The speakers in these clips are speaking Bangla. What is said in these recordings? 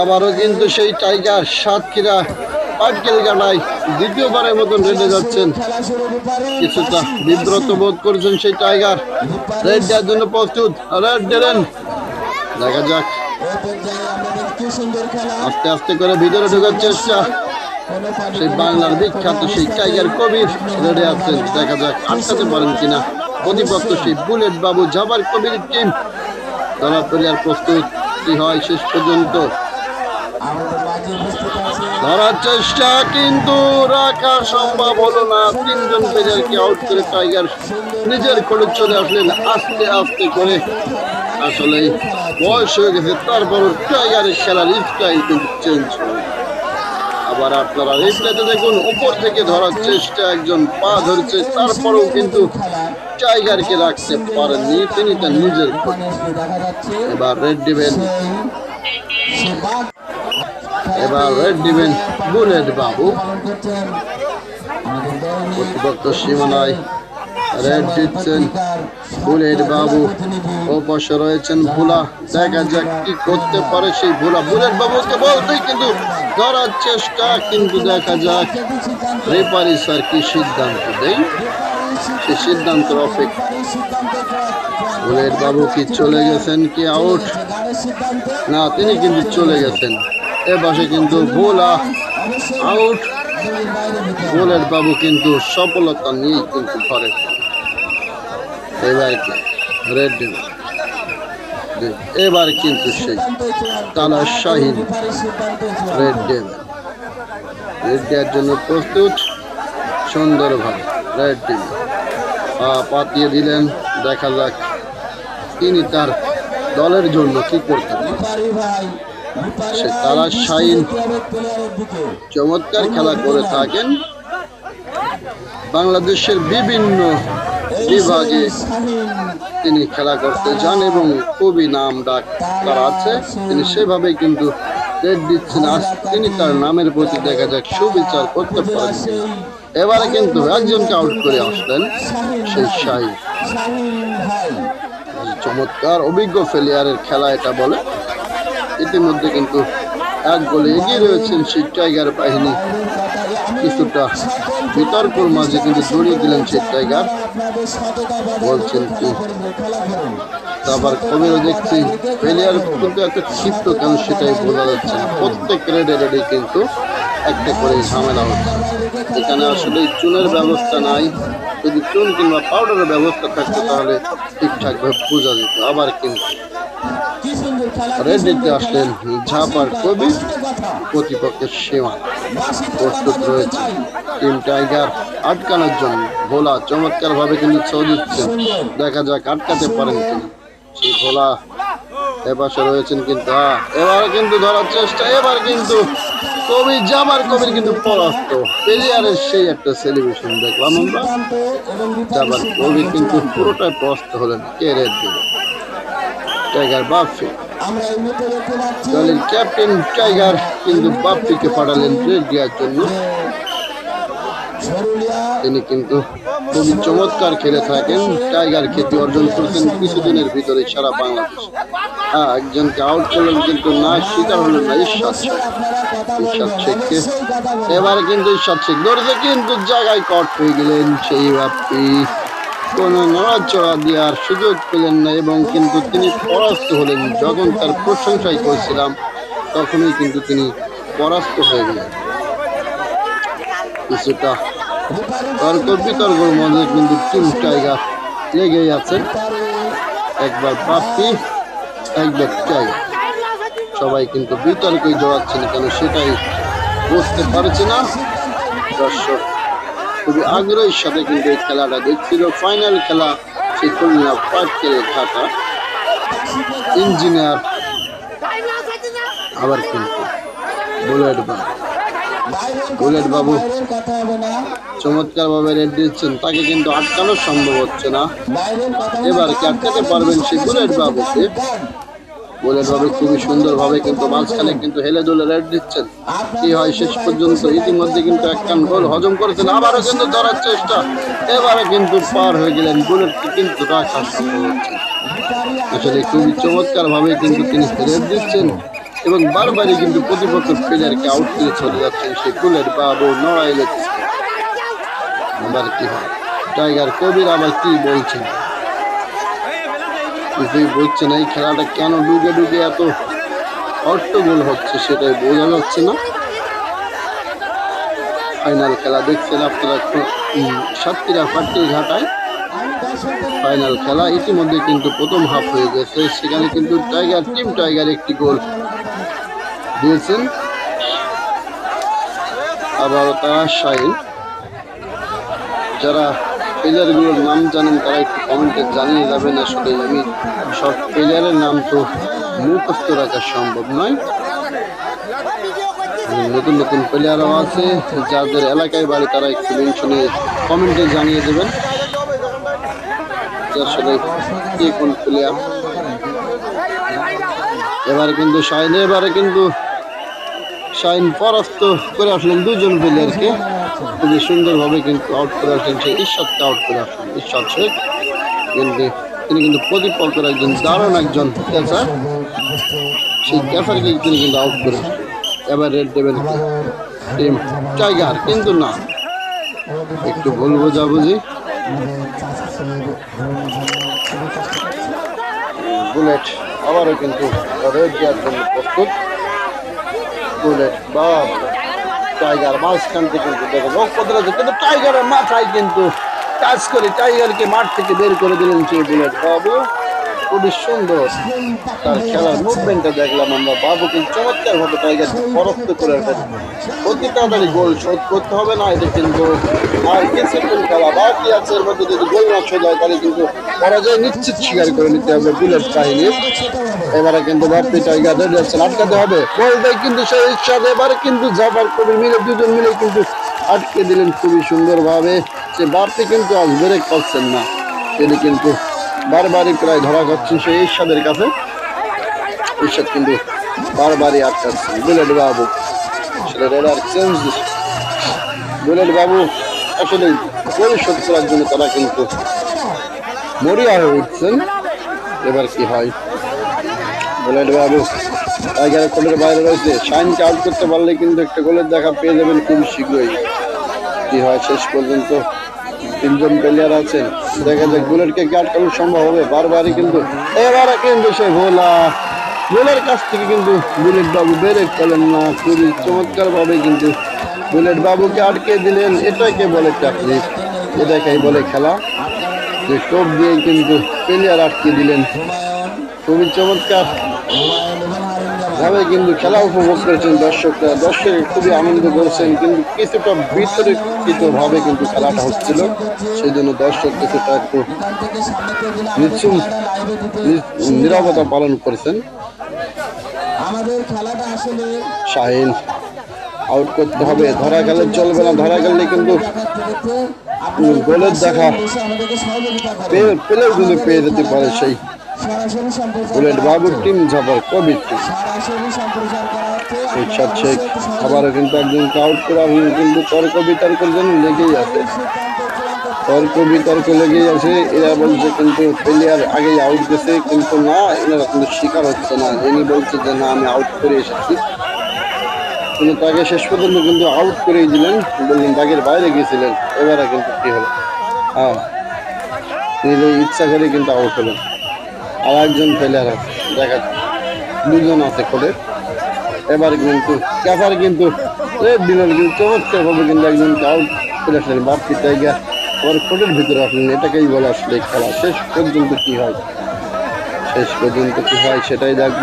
আবারও কিন্তু সেই টাইগার সাতক্ষীরা পাটকেল গাড়ায় দ্বিতীয়বারের মতন রেডে যাচ্ছেন। কিছুটা বিব্রত বোধ করছেন সেই টাইগার। রেড দেওয়ার জন্য প্রস্তুত। রেড দিলেন দেখা যাক। আস্তে আস্তে করে ভিতরে ঢোকার চেষ্টা। সেই বাংলার বিখ্যাত সেই টাইগার কবির রেডে আছেন। দেখা যাক আটকাতে পারেন কিনা। প্রতিপক্ষ সেই বুলেট বাবু জাবার কবির টিম প্রস্তুত কি হয় শেষ পর্যন্ত। ধরার চেষ্টা, কিন্তু রাখা সম্ভব হলো না। তিনজন প্লেয়ারকে আউট করে টাইগার নিজের কোলে চলে আসলেন আস্তে আস্তে করে। আসলে বয়স হয়ে গেছে, তারপর টাইগারের খেলার স্টাইল কিন্তু চেঞ্জ আবার আপনারা রিপ্লেতে দেখুন, উপর থেকে ধরার চেষ্টা, একজন পা ধরছে, তারপরেও কিন্তু টাইগারকে রাখতে পারেননি। তিনি তার নিজের এবার রেড দিবেন এবার রেড দিবেন বুলেট বাবু। প্রতিপক্ষ সীমানায় রেড দিচ্ছেন বুলেট বাবু। ও রয়েছেন ভোলা। দেখা যাক কি করতে পারে সেই ভোলা। বুলেট বাবুকে বলতেই কিন্তু ধরার চেষ্টা, কিন্তু দেখা যাক রেপারি স্যার কি সিদ্ধান্ত দেয়। সে সিদ্ধান্তের অপেক্ষা। বুলেট বাবু কি চলে গেছেন কি আউট? না, তিনি কিন্তু চলে গেছেন। এ কিন্তু ভোলা আউট বুলেট বাবু কিন্তু সফলতা নিয়েই কিন্তু ঘরে এবার কি রেড এবার কিন্তু সেই তালা শাহিন রেড ডিম রেড দেওয়ার জন্য প্রস্তুত, সুন্দরভাবে রেড পা পাতিয়ে দিলেন, দেখা যাক তিনি তার দলের জন্য কি করতে পারেন। তারা শাহিন চমৎকার খেলা করে থাকেন। বাংলাদেশের বিভিন্ন বিভাগে তিনি খেলা করতে যান এবং খুবই নাম ডাক তার আছে। তিনি সেভাবে কিন্তু দিচ্ছেন। আজ তিনি তার নামের প্রতি দেখা যাক সুবিচার করতে পারেন এবারে কিন্তু একজনকে আউট করে আসলেন সেই শাহিন চমৎকার অভিজ্ঞ ফেলিয়ারের খেলা এটা বলে। ইতিমধ্যে কিন্তু এক গোলে এগিয়ে রয়েছেন সেই টাইগার বাহিনী। কিছুটা বিতর্কর মাঝে কিন্তু জড়িয়ে দিলেন সেই টাইগার। বলছেন কি, তারপর কবিরও দেখছি, প্লেয়ার কিন্তু একটা ক্ষিপ্ত কেন সেটাই বোঝা যাচ্ছে না। প্রত্যেক রেডে রেডে কিন্তু একটা করে ঝামেলা হচ্ছে। এখানে আসলে চুনের ব্যবস্থা নাই। যদি চুন কিংবা পাউডারের ব্যবস্থা থাকতো তাহলে ঠিকঠাকভাবে বোঝা যেত। আবার কিন্তু রেড আসলেন ঝাপার কবি প্রতিপক্ষের সীমা। প্রস্তুত রয়েছে। টিম টাইগার আটকানোর জন্য। ভোলা চমৎকার ভাবে কিন্তু ছ দিচ্ছেন। দেখা যাক আটকাতে পারেন কিনা। সেই ভোলা এপাশে রয়েছেন কিন্তু হ্যাঁ এবার কিন্তু ধরার চেষ্টা এবার কিন্তু কবি জামার কবির কিন্তু পরাস্ত। প্লেয়ারের সেই একটা সেলিব্রেশন দেখলাম আমরা। জামার কবি কিন্তু পুরোটাই পরাস্ত হলেন। কে রেড দিল টাইগার বাফি দলের ক্যাপ্টেন টাইগার কিন্তু বাপ্পিকে পাঠালেন রেড দেওয়ার জন্য। তিনি কিন্তু খুবই চমৎকার খেলে থাকেন। টাইগার খ্যাতি অর্জন করেছেন কিছুদিনের ভিতরে সারা বাংলাদেশ। হ্যাঁ একজনকে আউট করলেন কিন্তু না, শিকার হলেন না ঈশ্বর শেখ। ঈশ্বর শেখকে এবারে কিন্তু ঈশ্বর শেখ ধরেছে, কিন্তু জায়গায় কট হয়ে গেলেন সেই বাপ্পি কোনো নড়াচড়া দেওয়ার সুযোগ পেলেন না এবং কিন্তু তিনি পরাস্ত হলেন। যখন তার প্রশংসাই করছিলাম, তখনই কিন্তু তিনি পরাস্ত হয়ে গেলেন। কিছুটা তর্ক বিতর্কর মধ্যে কিন্তু টিম টাইগার লেগেই আছে একবার বাপ্পি একবার টাইগার। সবাই কিন্তু বিতর্কই জড়াচ্ছেন কেন সেটাই বুঝতে পারছে না দর্শক। খুবই আগ্রহের সাথে কিন্তু এই খেলাটা দেখছিল। ফাইনাল খেলা সেই খুলনা পাটকেলে ঢাকা ইঞ্জিনিয়ার আবার কিন্তু বুলেট বাবু। বুলেট বাবু চমৎকার ভাবে রেড দিচ্ছেন। তাকে কিন্তু আটকানো সম্ভব হচ্ছে না। এবার কি আটকাতে পারবেন সেই বুলেট বাবুকে? বুলেট বাবু খুবই সুন্দর ভাবে কিন্তু মাঝখানে কিন্তু হেলে দুলে রেড দিচ্ছেন। কি হয়, শেষ পর্যন্ত ইতিমধ্যে কিন্তু একখান গোল হজম করেছেন, আবারও কিন্তু ধরার চেষ্টা। এবারে কিন্তু পার হয়ে গেলেন বুলেটকে কিন্তু রাখা সম্ভব হচ্ছে আসলে খুবই চমৎকার ভাবে কিন্তু তিনি রেড দিচ্ছেন এবং বারবারই কিন্তু প্রতিপক্ষ প্লেয়ারকে আউট করে চলে যাচ্ছেন সেই বুলেট বাবু নড়াইলে আবার কি হয়, টাইগার কবির আবার কি বলছেন? কিছুই বুঝছে না এই খেলাটা কেন ডুবে ডুবে এত হট্টগোল হচ্ছে সেটাই বোঝা যাচ্ছে না। ফাইনাল খেলা দেখছেন আপনারা উম, সাতক্ষীরা পাট্টি ঘাটায়। ফাইনাল খেলা ইতিমধ্যে কিন্তু প্রথম হাফ হয়ে গেছে সেখানে কিন্তু টাইগার টিম টাইগার একটি গোল দিয়েছেন। আবার তারা শাহিন যারা প্লেয়ারগুলোর নাম জানেন, তারা একটু কমেন্টে জানিয়ে যাবেন, আসলে আমি সব প্লেয়ারের নাম তো মুখস্থ রাখা সম্ভব নয়। নতুন নতুন প্লেয়ারও আছে, যাদের এলাকায় বাড়ি তারা একটু মেনশনে কমেন্টে জানিয়ে দেবেন আসলে কে কোন প্লেয়ার এবারে কিন্তু শাহিন, এবারে কিন্তু শাহিন পরাস্ত করে আসলেন দুজন প্লেয়ারকে খুবই সুন্দরভাবে কিন্তু আউট করে আসলেন সেই ঈশ্বরকে আউট করে আসলেন, ঈশ্বর শেখ কিন্তু তিনি কিন্তু প্রতিপক্ষের একজন দারুণ একজন ক্যাচার সেই ক্যাচারকে তিনি কিন্তু আউট করে। এবার রেড দেবেন টিম টাইগার কিন্তু না। একটু ভুল বোঝাবুঝি। বুলেট আবারও কিন্তু রেড দেওয়ার জন্য প্রস্তুত। বুলেট বা টাইগার মাঝখান থেকে কিন্তু দেখো রোগ প্রতিরোধ কিন্তু টাইগারের মাথায় কিন্তু কাজ করে টাইগারকে মাঠ থেকে বের করে দিলেন চৌধুরী বাবু। খুবই সুন্দর। তার খেলার মুভমেন্টটা দেখলাম আমরা। বাবু কিন্তু চমৎকার ভাবে টাইগার পরস্ত করে অতি তাড়াতাড়ি গোল শোধ করতে হবে না এটা কিন্তু আর কিছুক্ষণ খেলা বাকি আছে। এর মধ্যে যদি গোল না শোধ হয়, তাহলে কিন্তু পরাজয় নিশ্চিত স্বীকার করে নিতে হবে বুলেট বাহিনীর এবারে কিন্তু বাপ্পি টাইগার যাচ্ছেন, আটকাতে হবে। বলতে কিন্তু সেই ইচ্ছাদ এবারে কিন্তু জাফর কবির মিলে, দুজন মিলে কিন্তু আটকে দিলেন খুবই সুন্দরভাবে। সে বাপ্পি কিন্তু আজ ব্রেক পাচ্ছেন না তিনি কিন্তু বারবারই প্রায় ধরা খাচ্ছেন সেই ঈর্ষাদের কাছে। ঈর্ষাদ কিন্তু বারবারই আটকাচ্ছেন বুলেট বাবু আসলে রেডার চেঞ্জ। বুলেট বাবু আসলে পরিশোধ করার জন্য তারা কিন্তু মরিয়া হয়ে উঠছেন। এবার কি হয়? বুলেট বাবু, টাইগার কোলের বাইরে রয়েছে। শাইনকে আউট করতে পারলে কিন্তু একটা গোলের দেখা পেয়ে যাবেন খুব শীঘ্রই। কি হয়? শেষ পর্যন্ত তিনজন প্লেয়ার আছে। দেখা যাক, বুলেটকে কি আটকানো সম্ভব হবে, বারবারই কিন্তু এবারে কিন্তু সে ভোলা। গোলের কাছ থেকে কিন্তু বুলেট বাবু বেড়ে পেলেন না। খুবই চমৎকার ভাবে কিন্তু বুলেট বাবুকে আটকে দিলেন। এটাকে বলে চাকরি? এটাকেই বলে খেলা। যে টোপ দিয়ে কিন্তু প্লেয়ার আটকে দিলেন। খুবই চমৎকার। ভাবে কিন্তু খেলা উপভোগ করেছেন দর্শকরা। দর্শক খুবই আনন্দ করেছেন কিন্তু কিছুটা বিতর্কিত ভাবে কিন্তু খেলাটা হচ্ছিল। সেই জন্য দর্শক কিছুটা একটু নিচ্ছুম নিরবতা পালন করেছেন। আমাদের খেলাটা আসলে শাহিন আউট করতে হবে। ধরা গেলে চলবে না ধরা গেলে কিন্তু গোলের দেখা পেলেও কিন্তু পেয়ে যেতে পারে সেই বুলেট বাবুর টিম ঝাপার কবির টিম ইরশাদ শেখ আবারও কিন্তু একজনকে আউট করা হলো কিন্তু তর্ক বিতর্কের জন্য লেগেই আছে। তর্ক বিতর্ক লেগেই আছে এরা বলছে কিন্তু প্লেয়ার আগেই আউট গেছে কিন্তু না এনারা কিন্তু স্বীকার হচ্ছে না। ইনি বলছে যে না আমি আউট করে এসেছি। কিন্তু তাকে শেষ পর্যন্ত কিন্তু আউট করেই দিলেন বললেন দাগের বাইরে গিয়েছিলেন এবারে কিন্তু কি হলো? হ্যাঁ তিনি ইচ্ছা করে কিন্তু আউট হলেন আর একজন প্লেয়ার আছে দেখা। দুজন আছে কোর্টের এবার কিন্তু ক্যাপার কিন্তু দিলেন কিন্তু কিন্তু একজনকে আউট করে আসলেন বাপ্পি টাইগার আবার কোর্টের ভিতরে আসলেন। এটাকেই বলে আসলে খেলা। শেষ পর্যন্ত কী হয়? শেষ পর্যন্ত কী হয় সেটাই দেখব।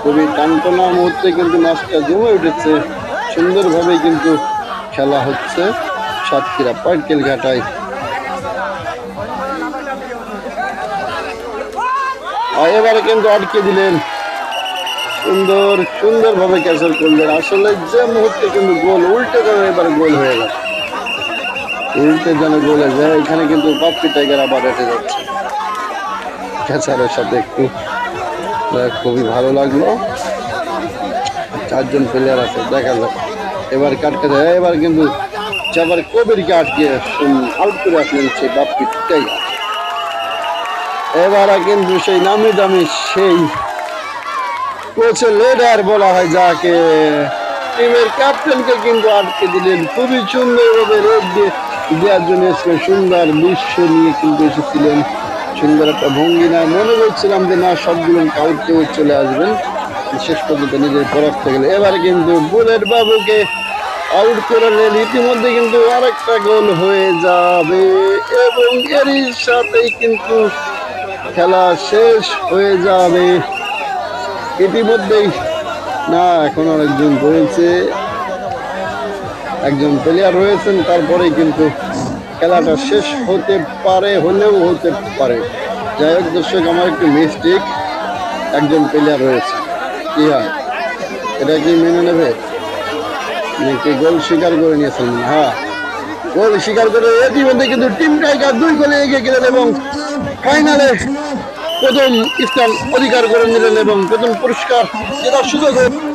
খুবই টানটানা মুহূর্তে কিন্তু ম্যাচটা জমে উঠেছে। সুন্দরভাবে কিন্তু খেলা হচ্ছে। সাতক্ষীরা পার্কেল ঘাটায় এবারে কিন্তু আটকে দিলেন। সুন্দর, সুন্দরভাবে ক্যান্সেল করলেন। আসলে যে মুহূর্তে কিন্তু গোল, উল্টে যেন এবার গোল হয়ে গেল। উল্টে যেন গোল হয়ে যায়, এখানে কিন্তু পাপ্পি টাইগার আবার হেঁটে যাচ্ছে। ক্যাচারের সাথে একটু খুবই ভালো লাগল। চারজন প্লেয়ার আছে, দেখা যাক। এবার কাটকে যায় এবার কিন্তু যাবার কবিরকে আটকে আউট করে আসলেন সে বাপ্পি টাইগার। এবারে কিন্তু সেই নামি দামি সেই কোচের লিডার বলা হয় যাকে। টিমের ক্যাপ্টেনকে কিন্তু আটকে দিলেন। খুবই সুন্দরভাবে রেড দিয়ে দেওয়ার জন্য এসেছিলেন সুন্দর দৃশ্য নিয়ে কিন্তু এসেছিলেন। সুন্দর একটা ভঙ্গি না। মনে করছিলাম যে না, সবগুলো আউট করে চলে আসবেন। শেষ পর্যন্ত নিজের পরাস্ত গেলে এবারে কিন্তু বুলেট বাবুকে আউট করলেন ইতিমধ্যে কিন্তু আরেকটা গোল হয়ে যাবে। এবং এরই সাথেই কিন্তু খেলা শেষ হয়ে যাবে। ইতিমধ্যেই, না, এখন আরেকজন রয়েছে। একজন প্লেয়ার রয়েছেন, তারপরেই কিন্তু খেলাটা শেষ হতে পারে, হলেও হতে পারে। যাই হোক দর্শক, আমার একটু মিস্টেক একজন প্লেয়ার রয়েছে। কি হয় এটা কি মেনে নেবে? গোল স্বীকার করে নিয়েছেন। হ্যাঁ। গোল স্বীকার করে ইতিমধ্যে কিন্তু টিম টাইগার দুই গোলে এগিয়ে গেলেন এবং ফাইনালে প্রথম স্থান অধিকার করে নিলেন এবং প্রথম পুরস্কার জেতার সুযোগ